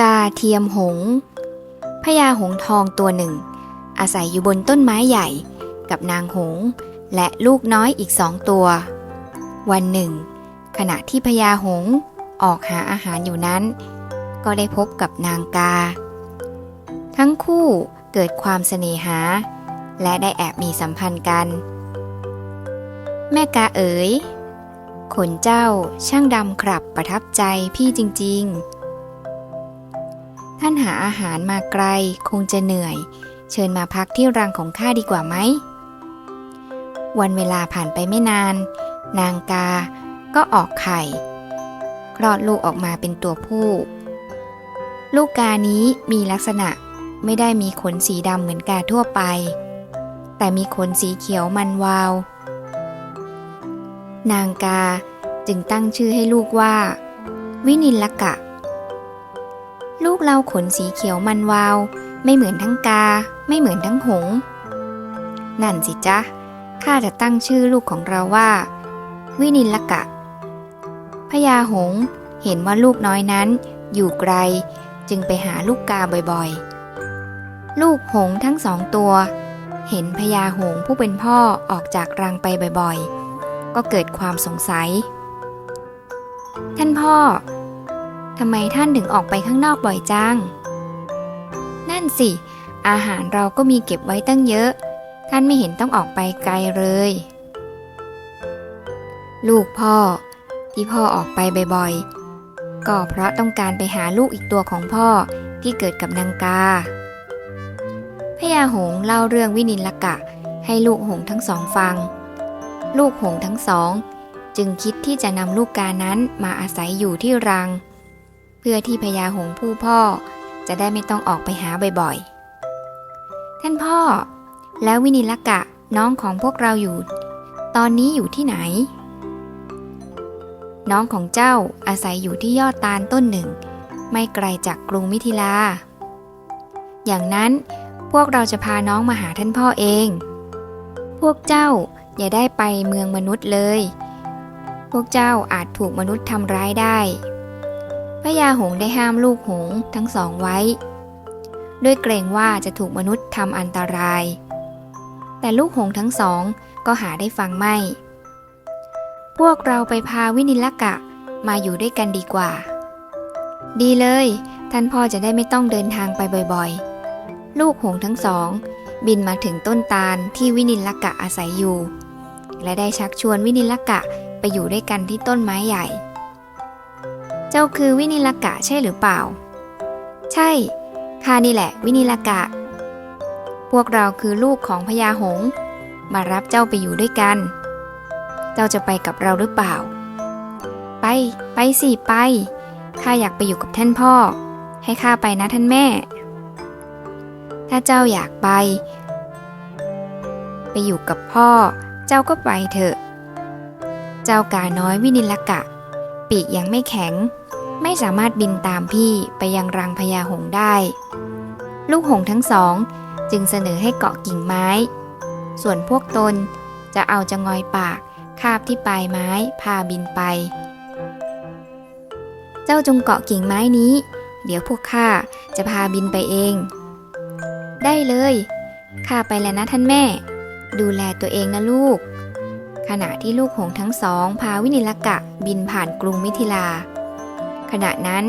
กาเทียมหงพญาหงทองตัวหนึ่ง อาศัยอยู่บนต้นไม้ใหญ่กับนางหง และลูกน้อยอีกสองตัว วันหนึ่ง ขณะที่พญาหงออกหาอาหารอยู่นั้น ก็ได้พบกับนางกา ทั้งคู่เกิดความเสน่หา และได้แอบมีสัมพันธ์กัน แม่กาเอ๋ยขนเจ้าช่างดำครับประทับใจพี่จริง ๆ ท่านหาอาหารมาไกลคงจะเหนื่อย เชิญมาพักที่รังของข้าดีกว่าไหม วันเวลาผ่านไปไม่นาน นางกาก็ออกไข่ คลอดลูกออกมาเป็นตัวผู้ ลูกกานี้มีลักษณะไม่ได้มีขนสีดำเหมือนกาทั่วไป แต่มีขนสีเขียวมันวาว นางกาจึงตั้งชื่อให้ลูกว่า วินิลกะ เราขนสีเขียวมันวาว ไม่เหมือนทั้งกา ไม่เหมือนทั้งหง นั่นสิจ๊ะ ข้าจะตั้งชื่อลูกของเราว่า วินิลกะ พญาหงเห็นว่าลูกน้อยนั้นอยู่ไกลจึงไปหาลูกกาบ่อยๆ ลูกหงทั้งสองตัว เห็นพญาหงผู้เป็นพ่อออกจากรังไปบ่อยๆ ก็เกิดความสงสัย ท่านพ่อ ทำไมท่านถึงออกไปข้างนอกบ่อยจัง นั่นสิ อาหารเราก็มีเก็บไว้ตั้งเยอะ ท่านไม่เห็นต้องออกไปไกลเลย ลูกพ่อ ที่พ่อออกไปบ่อยๆ ก็เพราะต้องการไปหาลูกอีกตัวของพ่อที่เกิดกับนางกา พญาหงเล่าเรื่องวินินลกะให้ลูกหงทั้งสองฟัง ลูกหงทั้งสอง จึงคิดที่จะนำลูกกานั้นมาอาศัยอยู่ที่รัง พื่อที่พญาหงผู้พ่อจะได้ไม่ต้องออกไปหาบ่อยๆ ท่านพ่อ แล้ววินิลกะน้องของพวกเราอยู่ ตอนนี้อยู่ที่ไหน น้องของเจ้าอาศัยอยู่ที่ยอดตาลต้นหนึ่ง ไม่ไกลจากกรุงมิถิลา อย่างนั้นพวกเราจะพาน้องมาหาท่านพ่อเอง พวกเจ้าอย่าได้ไปเมืองมนุษย์เลย พวกเจ้าอาจถูกมนุษย์ทำร้ายได้ พญาหงส์ได้ห้ามลูกหงส์ทั้งสองไว้ ด้วยเกรงว่าจะถูกมนุษย์ทำอันตราย แต่ลูกหงส์ทั้งสองก็หาได้ฟังไม่ พวกเราไปพาวินิลกะมาอยู่ด้วยกันดีกว่า ดีเลย ท่านพ่อจะได้ไม่ต้องเดินทางไปบ่อยๆ ลูกหงส์ทั้งสอง บินมาถึงต้นตาลที่วินิลกะอาศัยอยู่ และได้ชักชวนวินิลกะไปอยู่ด้วยกันที่ต้นไม้ใหญ่ จ้าคือวินิลกะใช่หรือเปล่า ใช่ข้านี่แหละวินิลกะ พวกเราคือลูกของพญาหง มารับเจ้าไปอยู่ด้วยกัน เจ้าจะไปกับเราหรือเปล่า ไป ไปสิไป ข้าอยากไปอยู่กับท่านพ่อ ให้ข้าไปนะท่านแม่ ถ้าเจ้าอยากไป ไปอยู่กับพ่อ เจ้าก็ไปเถอะ เจ้ากาน้อยวินิลกะ ปีกยังไม่แข็ง ไม่สามารถบินตามพี่ไปยังรังพญาหงได้ ลูกหงทั้งสองจึงเสนอให้เกาะกิ่งไม้ ส่วนพวกตนจะเอาจะงอยปากคาบที่ปลายไม้พาบินไป เจ้าจงเกาะกิ่งไม้นี้ เดี๋ยวพวกข้าจะพาบินไปเอง ได้เลยข้าไปแล้วนะท่านแม่ ดูแลตัวเองนะลูก ขณะที่ลูกหงทั้งสอง พาวินิลกะบินผ่านกรุงมิถิลา ณะนั้น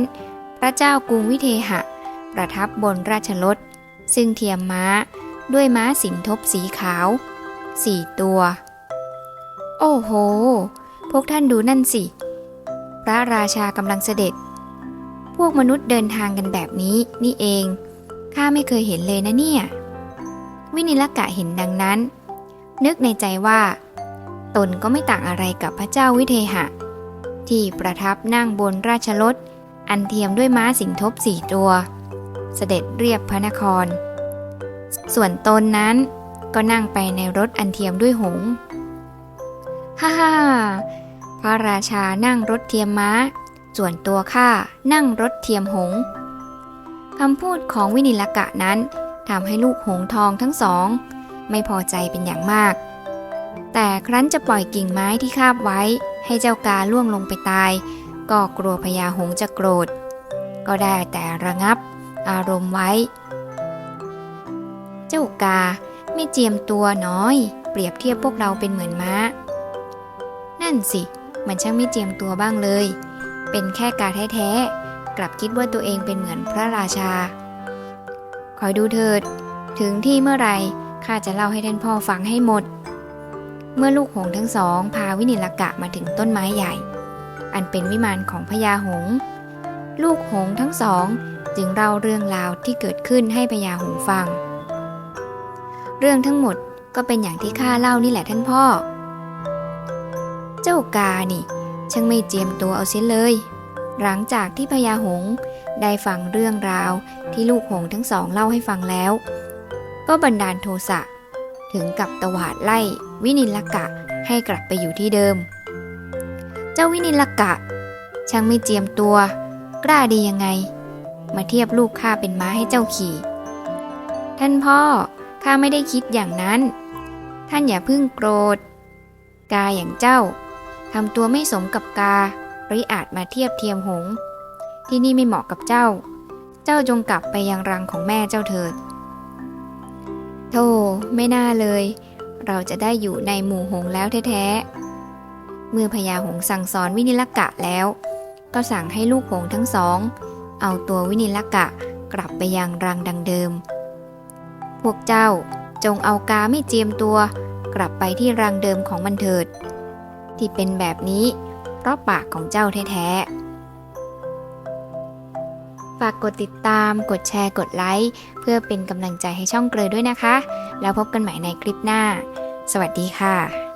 พระเจ้ากรุงวิเทหะ ประทับบนราชรถซึ่งเทียมม้าด้วยม้าสินทบสีขาวสี่ตัว โอ้โห พวกท่านดูนั่นสิ พระราชากำลังเสด็จ พวกมนุษย์เดินทางกันแบบนี้นี่เอง ข้าไม่เคยเห็นเลยนะเนี่ย วินิลกะเห็นดังนั้น นึกในใจว่า ตนก็ไม่ต่างอะไรกับพระเจ้าวิเทหะ ที่ประทับนั่งบนราชรถอันเทียมด้วยม้าสิงทบสี่ตัว เสด็จเรียบพระนคร ส่วนตนนั้นก็นั่งไปในรถอันเทียมด้วยหงฮ่าฮ่าพระราชานั่งรถเทียมม้า ส่วนตัวข้านั่งรถเทียมหงคำพูดของวินิลกะนั้นทำให้ลูกหงทองทั้งสอง ไม่พอใจเป็นอย่างมาก แต่ครั้นจะปล่อยกิ่งไม้ที่คาบไว้ ให้เจ้ากาล่วงลงไปตาย ก็กลัวพญาหงจะโกรธ ก็ได้แต่ระงับ อารมณ์ไว้ เจ้ากาไม่เจียมตัวน้อย เปรียบเทียบพวกเราเป็นเหมือนม้า นั่นสิ มันช่างไม่เจียมตัวบ้างเลย เป็นแค่กาแท้ๆกลับคิดว่าตัวเองเป็นเหมือนพระราชา คอยดูเถิด ถึงที่เมื่อไหรข้าจะเล่าให้ท่านพ่อฟังให้หมด เมื่อลูกหงทั้งสอง พาวินิลกะมาถึงต้นไม้ใหญ่ อันเป็นวิมานของพญาหง ลูกหงทั้งสอง จึงเล่าเรื่องราวที่เกิดขึ้นให้พญาหงฟัง เรื่องทั้งหมดก็เป็นอย่างที่ข้าเล่านี่แหละท่านพ่อ เจ้ากานี่ ช่างไม่เจียมตัวเอาเสียเลย หลังจากที่พญาหงได้ฟังเรื่องราวที่ลูกหงทั้งสองเล่าให้ฟังแล้ว ก็บันดาลโทสะถึงกับตวาดไล่ วินิลกะให้กลับไปอยู่ที่เดิม เจ้าวินิลกะ ช่างไม่เจียมตัว กล้าดียังไง มาเทียบลูกข้าเป็นม้าให้เจ้าขี่ ท่านพ่อข้าไม่ได้คิดอย่างนั้น ท่านอย่าเพึ่งโกรธ กาอย่างเจ้าทำตัวไม่สมกับกาหรืออาจมาเทียบเทียมหง ที่นี่ไม่เหมาะกับเจ้า เจ้าจงกลับไปยังรังของแม่เจ้าเถิดโธ่ไม่น่าเลย เราจะได้อยู่ในหมู่หงแล้วแท้ๆ เมื่อพญาหงสั่งสอนวินิลกะแล้ว ก็สั่งให้ลูกหงทั้งสอง เอาตัววินิลกะกลับไปยังรังดังเดิม พวกเจ้าจงเอากาไม่เจียมตัวกลับไปที่รังเดิมของมันเถิด ที่เป็นแบบนี้เพราะปากของเจ้าแท้ๆ ฝากกดติดตาม กดแชร์ กดไลค์ เพื่อเป็นกำลังใจให้ช่องเกลือด้วยนะคะ แล้วพบกันใหม่ในคลิปหน้า สวัสดีค่ะ